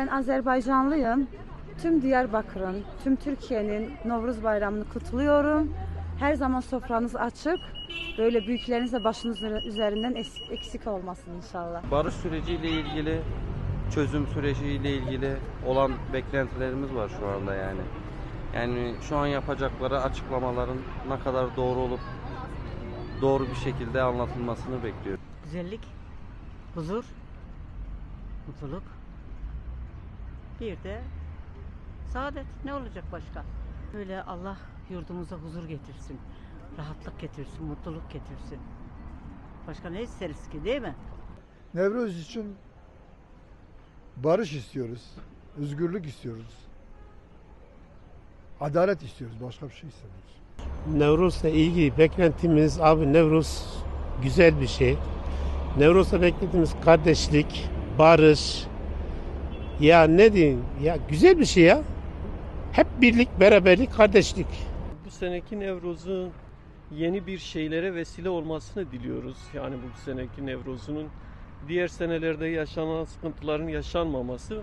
Ben Azerbaycanlıyım. Tüm Diyarbakır'ın, tüm Türkiye'nin Novruz Bayramı'nı kutluyorum. Her zaman sofranız açık. Böyle büyükleriniz de başınız üzerinden eksik olmasın inşallah. barış süreciyle ilgili, çözüm süreciyle ilgili olan beklentilerimiz var şu anda yani. Yani şu an yapacakları açıklamaların ne kadar doğru olup doğru bir şekilde anlatılmasını bekliyoruz. güzellik, huzur, mutluluk. Bir de saadet. Ne olacak başka? Böyle Allah yurdumuza huzur getirsin. Rahatlık getirsin, mutluluk getirsin. Başka ne isteriz ki değil mi? Nevruz için barış istiyoruz. Özgürlük istiyoruz. Adalet istiyoruz. Başka bir şey istemiyoruz. Nevruz'la ilgili beklentimiz abi Nevruz güzel bir şey. Nevruz'la beklentimiz kardeşlik, barış. Ya ne diyeyim? Ya güzel bir şey ya. Hep birlik, beraberlik, kardeşlik. Bu seneki Nevruz'un yeni bir şeylere vesile olmasını diliyoruz. Yani bu seneki Nevruz'un diğer senelerde yaşanan sıkıntıların yaşanmaması